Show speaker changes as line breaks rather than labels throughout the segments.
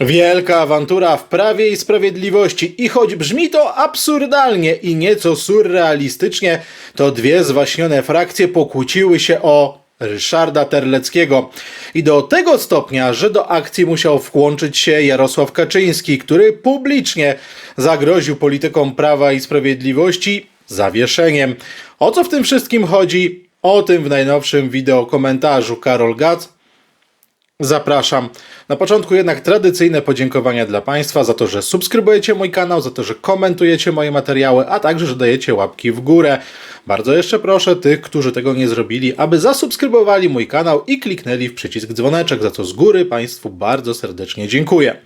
Wielka awantura w prawie i sprawiedliwości. I choć brzmi to absurdalnie i nieco surrealistycznie, to dwie zwaśnione frakcje pokłóciły się o Ryszarda Terleckiego. I do tego stopnia, że do akcji musiał włączyć się Jarosław Kaczyński, który publicznie zagroził politykom prawa i sprawiedliwości zawieszeniem. O co w tym wszystkim chodzi? O tym w najnowszym wideo komentarzu Karol Gac. Zapraszam. Na początku jednak tradycyjne podziękowania dla Państwa za to, że subskrybujecie mój kanał, za to, że komentujecie moje materiały, a także, że dajecie łapki w górę. Bardzo jeszcze proszę tych, którzy tego nie zrobili, aby zasubskrybowali mój kanał i kliknęli w przycisk dzwoneczek, za co z góry Państwu bardzo serdecznie dziękuję.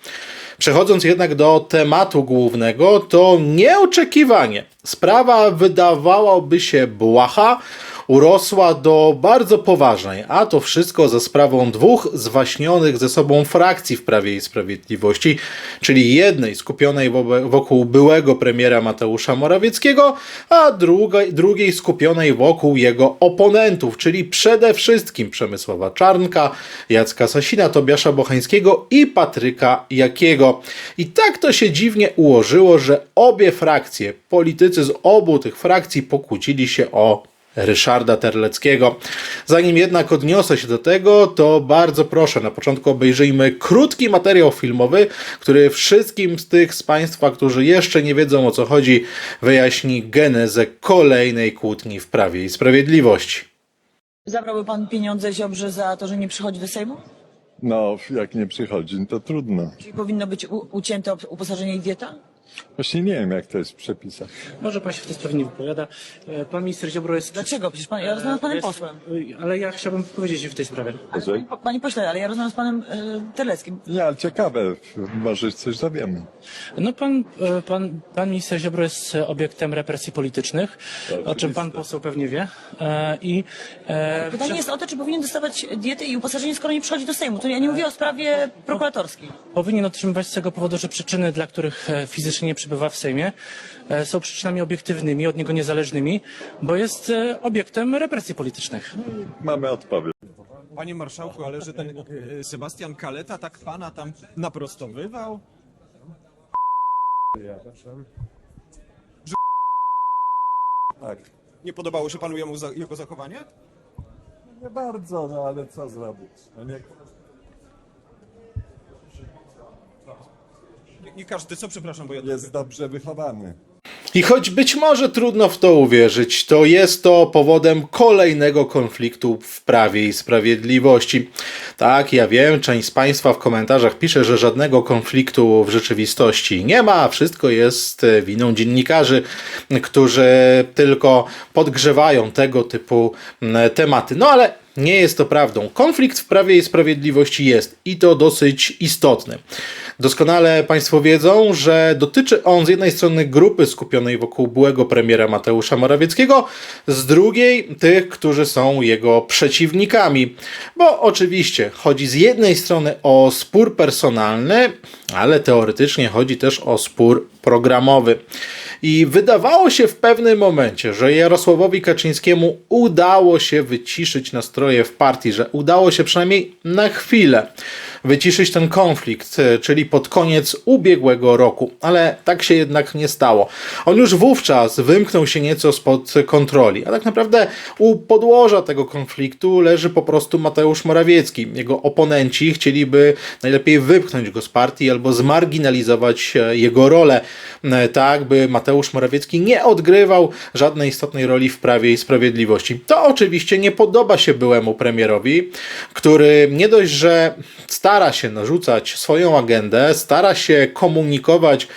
Przechodząc jednak do tematu głównego, to nieoczekiwanie sprawa wydawałoby się błaha, urosła do bardzo poważnej, a to wszystko za sprawą dwóch zwaśnionych ze sobą frakcji w Prawie i Sprawiedliwości, czyli jednej skupionej wokół byłego premiera Mateusza Morawieckiego, a drugiej, drugiej skupionej wokół jego oponentów, czyli przede wszystkim Przemysława Czarnka, Jacka Sasina, Tobiasza Bochańskiego i Patryka Jakiego. I tak to się dziwnie ułożyło, że obie frakcje, politycy z obu tych frakcji pokłócili się o Ryszarda Terleckiego. Zanim jednak odniosę się do tego, to bardzo proszę, na początku obejrzyjmy krótki materiał filmowy, który wszystkim z tych z Państwa, którzy jeszcze nie wiedzą o co chodzi, wyjaśni genezę kolejnej kłótni w Prawie i Sprawiedliwości.
Zabrałby pan pieniądze Ziobrze za to, że nie przychodzi do Sejmu?
No, jak nie przychodzi, to trudno.
Czyli powinno być u- ucięte uposażenie i dieta?
Właśnie nie wiem, jak to jest w przepisach.
Może pan się w tej sprawie nie wypowiada. E, Pan minister Ziobro jest...
Dlaczego? Przecież pan, ja rozmawiam z panem
jest,
posłem.
y, Ale ja chciałbym powiedzieć w tej sprawie.
Po- Panie pośle, ale ja rozmawiam z panem e, Terleckim.
Nie, ale ciekawe, może coś dowiemy.
No pan, e, pan, pan minister Ziobro jest e, obiektem represji politycznych, o czym pan poseł pewnie wie. E, I e,
Pytanie jest o to, czy powinien dostawać dietę i uposażenie, skoro nie przychodzi do Sejmu. To ja nie mówię o sprawie prokuratorskiej.
powinien otrzymywać z tego powodu, że przyczyny, dla których e, fizycznie nie przebywa w Sejmie, e, są przyczynami obiektywnymi, od niego niezależnymi, bo jest e, obiektem represji politycznych.
Mamy odpowiedź.
Panie marszałku, ale że ten e, Sebastian Kaleta tak pana tam naprostowywał?
Tak.
Nie podobało się panu jemu za, jego zachowanie?
Nie bardzo, no ale co zrobić? No nie...
Nie, każdy, co przepraszam, bo ja...
Jest dobrze wychowany.
I choć być może trudno w to uwierzyć, to jest to powodem kolejnego konfliktu w prawie i sprawiedliwości. Tak, ja wiem, część z Państwa w komentarzach pisze, że żadnego konfliktu w rzeczywistości nie ma, wszystko jest e, winą dziennikarzy, którzy tylko podgrzewają tego typu tematy. No ale nie jest to prawdą. Konflikt w prawie i sprawiedliwości jest i to dosyć istotny. Doskonale Państwo wiedzą, że dotyczy on z jednej strony grupy skupionej wokół byłego premiera Mateusza Morawieckiego, z drugiej tych, którzy są jego przeciwnikami. Bo oczywiście chodzi z jednej strony o spór personalny, ale teoretycznie chodzi też o spór programowy. I wydawało się w pewnym momencie, że Jarosławowi Kaczyńskiemu udało się wyciszyć nastroje w partii, że udało się przynajmniej na chwilę wyciszyć ten konflikt, e, czyli pod koniec ubiegłego roku, ale tak się jednak nie stało. On już wówczas wymknął się nieco spod kontroli, a tak naprawdę u podłoża tego konfliktu leży po prostu Mateusz Morawiecki. Jego oponenci chcieliby najlepiej wypchnąć go z partii albo zmarginalizować e, jego rolę, e, tak by Mateusz Morawiecki nie odgrywał żadnej istotnej roli w Prawie i Sprawiedliwości. To oczywiście nie podoba się byłemu premierowi, który nie dość, że stara się narzucać swoją agendę, stara się komunikować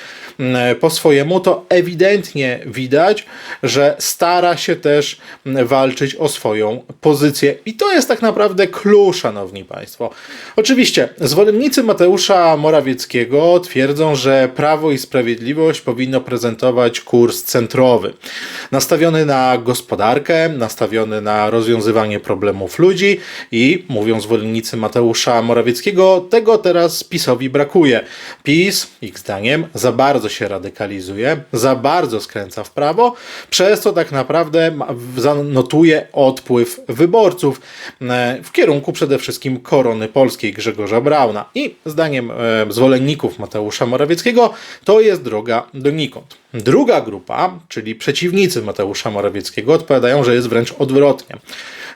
po swojemu, to ewidentnie widać, że stara się też mm, walczyć o swoją pozycję. I to jest tak naprawdę clue, szanowni państwo. Oczywiście, zwolennicy Mateusza Morawieckiego twierdzą, że Prawo i Sprawiedliwość powinno prezentować kurs centrowy, nastawiony na gospodarkę, nastawiony na rozwiązywanie problemów ludzi i, mówią zwolennicy Mateusza Morawieckiego, tego teraz PiSowi brakuje. PiS, ich zdaniem, za bardzo bardzo się radykalizuje, za bardzo skręca w prawo, przez co tak naprawdę zanotuje odpływ wyborców e, w kierunku przede wszystkim korony polskiej Grzegorza Brauna. I zdaniem e, zwolenników Mateusza Morawieckiego to jest droga donikąd. Druga grupa, czyli przeciwnicy Mateusza Morawieckiego, odpowiadają, że jest wręcz odwrotnie.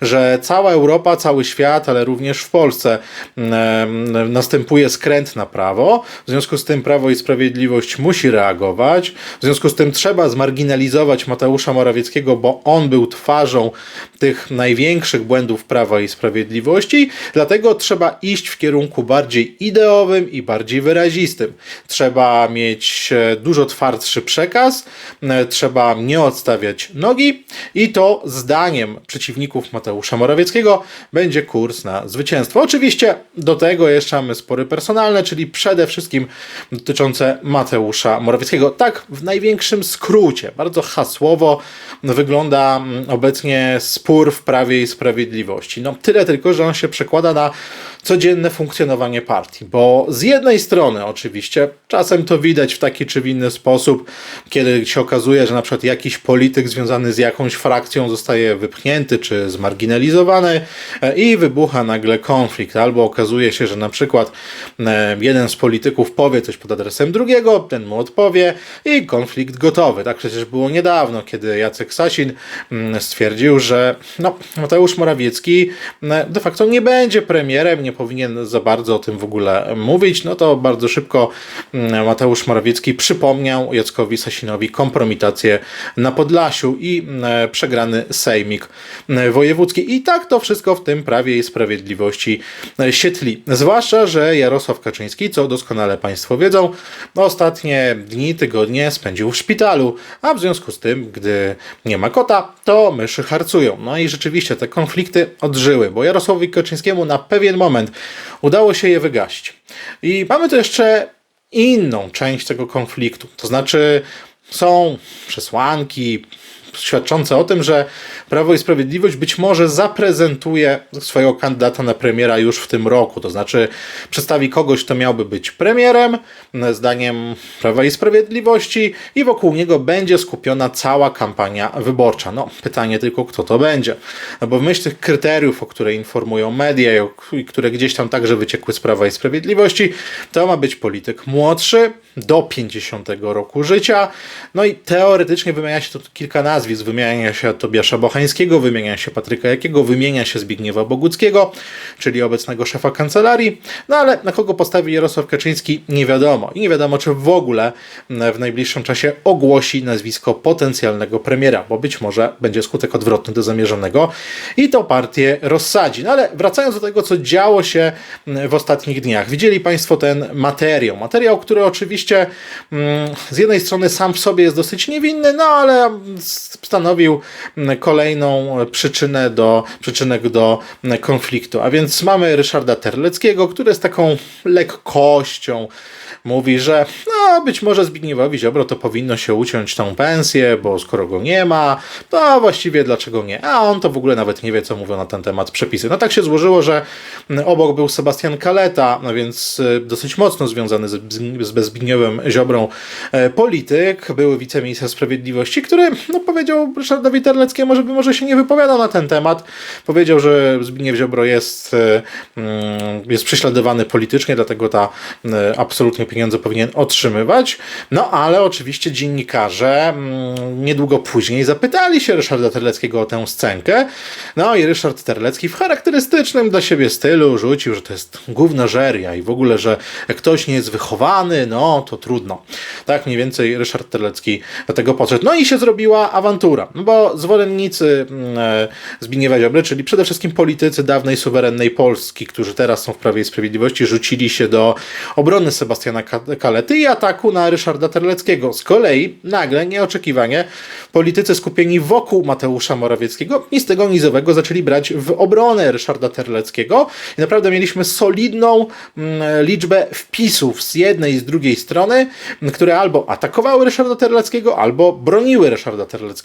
Że cała Europa, cały świat, ale również w Polsce em, następuje skręt na prawo. W związku z tym Prawo i Sprawiedliwość musi reagować. W związku z tym trzeba zmarginalizować Mateusza Morawieckiego, bo on był twarzą tych największych błędów Prawa i Sprawiedliwości. Dlatego trzeba iść w kierunku bardziej ideowym i bardziej wyrazistym. Trzeba mieć e, dużo twardszy przekaz, e, trzeba nie odstawiać nogi i to zdaniem przeciwników Mateusza Morawieckiego będzie kurs na zwycięstwo. Oczywiście do tego jeszcze mamy spory personalne, czyli przede wszystkim dotyczące Mateusza Morawieckiego. Tak w największym skrócie, bardzo hasłowo wygląda mm, obecnie spór w Prawie i Sprawiedliwości. No tyle tylko, że on się przekłada na codzienne funkcjonowanie partii, bo z jednej strony oczywiście czasem to widać w taki czy w inny sposób, kiedy się okazuje, że na przykład jakiś polityk związany z jakąś frakcją zostaje wypchnięty czy zmarginalizowany e, i wybucha nagle konflikt, albo okazuje się, że na przykład e, jeden z polityków powie coś pod adresem drugiego, ten mu odpowie i konflikt gotowy. Tak przecież było niedawno, kiedy Jacek Sasin mm, stwierdził, że no, Mateusz Morawiecki mm, de facto nie będzie premierem, nie powinien za bardzo o tym w ogóle mówić, no to bardzo szybko mm, Mateusz Morawiecki przypomniał Jackowi Sasinowi kompromitację na Podlasiu i przegrany sejmik mm, I tak to wszystko w tym Prawie i Sprawiedliwości się. Zwłaszcza, że Jarosław Kaczyński, co doskonale Państwo wiedzą, ostatnie dni, tygodnie spędził w szpitalu, a w związku z tym, gdy nie ma kota, to myszy harcują. No i rzeczywiście te konflikty odżyły, bo Jarosławowi Kaczyńskiemu na pewien moment udało się je wygasić. I mamy tu jeszcze inną część tego konfliktu. To znaczy, są przesłanki świadczące o tym, że Prawo i Sprawiedliwość być może zaprezentuje swojego kandydata na premiera już w tym roku. To znaczy, przedstawi kogoś, kto miałby być premierem, zdaniem Prawa i Sprawiedliwości, i wokół niego będzie skupiona cała kampania wyborcza. No, pytanie tylko, kto to będzie. No bo w myśl tych kryteriów, o które informują media i które gdzieś tam także wyciekły z Prawa i Sprawiedliwości, to ma być polityk młodszy, do 50 roku życia. No i teoretycznie wymienia się tu kilka nazwisk. Wymienia się Tobiasza Bochańskiego, wymienia się Patryka Jakiego, wymienia się Zbigniewa Boguckiego, czyli obecnego szefa kancelarii. No ale na kogo postawi Jarosław Kaczyński nie wiadomo. I nie wiadomo, czy w ogóle mm, w najbliższym czasie ogłosi nazwisko potencjalnego premiera, bo być może będzie skutek odwrotny do zamierzonego i to partię rozsadzi. No ale wracając do tego, co działo się mm, w ostatnich dniach. Widzieli Państwo ten materiał. Materiał, który oczywiście mm, z jednej strony sam w sobie jest dosyć niewinny, no ale stanowił kolejną przyczynę do, przyczynek do konfliktu. A więc mamy Ryszarda Terleckiego, który z taką lekkością mówi, że no, być może Zbigniewowi Ziobro to powinno się uciąć tą pensję, bo skoro go nie ma, to właściwie dlaczego nie? A on to w ogóle nawet nie wie, co mówią na ten temat przepisy. No tak się złożyło, że obok był Sebastian Kaleta, no więc y, dosyć mocno związany z, z Zbigniewem Ziobrą e, polityk, były wiceminister sprawiedliwości, który no, powiedział Ryszardowi Terleckiemu, żeby może się nie wypowiadał na ten temat. Powiedział, że Zbigniew Ziobro jest, e, mm, jest prześladowany politycznie, dlatego ta e, absolutnie pieniądze powinien otrzymywać. No ale oczywiście dziennikarze mm, niedługo później zapytali się Ryszarda Terleckiego o tę scenkę. No i Ryszard Terlecki w charakterystycznym dla siebie stylu rzucił, że to jest gównożeria i w ogóle, że jak ktoś nie jest wychowany, no to trudno. Tak mniej więcej Ryszard Terlecki do tego podszedł. No i się zrobiła awantura, no bo zwolennicy mm, e, Zbigniewa Ziobry, czyli przede wszystkim politycy dawnej suwerennej Polski, którzy teraz są w Prawie i Sprawiedliwości, rzucili się do obrony Sebastiana Ka- Kalety i ataku na Ryszarda Terleckiego. Z kolei nagle, nieoczekiwanie, politycy skupieni wokół Mateusza Morawieckiego i z tego nizowego zaczęli brać w obronę Ryszarda Terleckiego i naprawdę mieliśmy solidną mm, liczbę wpisów z jednej i z drugiej strony, które albo atakowały Ryszarda Terleckiego, albo broniły Ryszarda Terleckiego.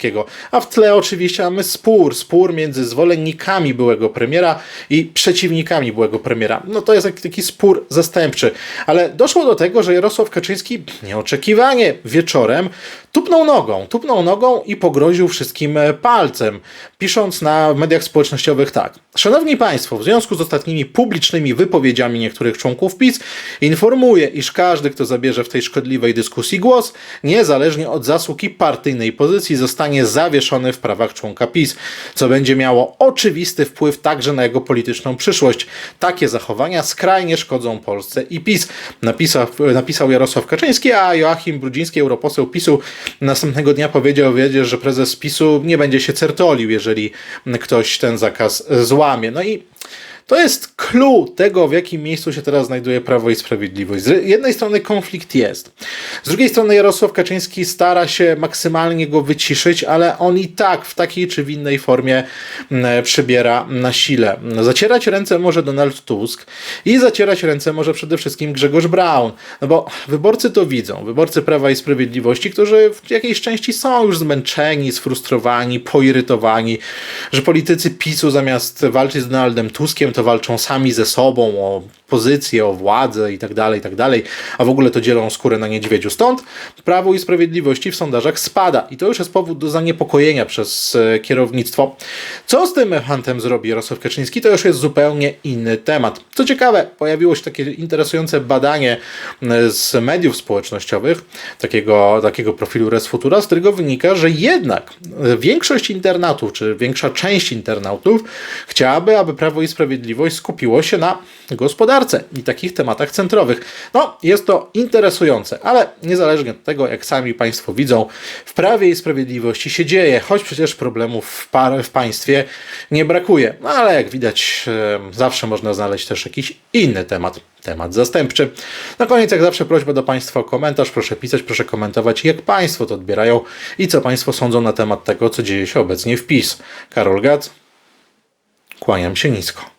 A w tle oczywiście mamy spór, spór między zwolennikami byłego premiera i przeciwnikami byłego premiera. No to jest taki, spór zastępczy. Ale doszło do tego, że Jarosław Kaczyński nieoczekiwanie wieczorem tupnął nogą, tupnął nogą i pogroził wszystkim e, palcem, pisząc na mediach społecznościowych tak. Szanowni Państwo, w związku z ostatnimi publicznymi wypowiedziami niektórych członków PiS, informuję, iż każdy, kto zabierze w tej szkodliwej dyskusji głos, niezależnie od zasług i partyjnej pozycji, zostanie zawieszony w prawach członka PiS, co będzie miało oczywisty wpływ także na jego polityczną przyszłość. Takie zachowania skrajnie szkodzą Polsce i PiS, napisał, napisał Jarosław Kaczyński, a Joachim Brudziński, europoseł PiSu, następnego dnia powiedział, wiedziesz, że prezes PiSu nie będzie się certolił, jeżeli ktoś ten zakaz złamie. No i to jest clue tego, w jakim miejscu się teraz znajduje Prawo i Sprawiedliwość. Z jednej strony konflikt jest. Z drugiej strony Jarosław Kaczyński stara się maksymalnie go wyciszyć, ale on i tak w takiej czy w innej formie mm, przybiera na sile. Zacierać ręce może Donald Tusk i zacierać ręce może przede wszystkim Grzegorz Braun. No bo wyborcy to widzą. Wyborcy Prawa i Sprawiedliwości, którzy w jakiejś części są już zmęczeni, sfrustrowani, poirytowani, że politycy PiSu zamiast walczyć z Donaldem Tuskiem, to walczą sami ze sobą o pozycję, o władzę i tak dalej, i tak dalej, a w ogóle to dzielą skórę na niedźwiedziu. Stąd Prawo i Sprawiedliwości w sondażach spada i to już jest powód do zaniepokojenia przez e, kierownictwo. Co z tym hantem zrobi Jarosław Kaczyński, to już jest zupełnie inny temat. Co ciekawe, pojawiło się takie interesujące badanie z mediów społecznościowych, takiego, takiego profilu Res Futura, z którego wynika, że jednak e, większość internautów, czy większa część internautów chciałaby, aby Prawo i Sprawiedliwość skupiło się na gospodarce i takich tematach centrowych. No, jest to interesujące, ale niezależnie od tego, jak sami Państwo widzą, w Prawie i Sprawiedliwości się dzieje, choć przecież problemów w, par- w państwie nie brakuje. No, ale jak widać, zawsze można znaleźć też jakiś inny temat, temat zastępczy. Na koniec, jak zawsze, prośba do Państwa o komentarz. Proszę pisać, proszę komentować, jak Państwo to odbierają i co Państwo sądzą na temat tego, co dzieje się obecnie w PiS. Karol Gac, kłaniam się nisko.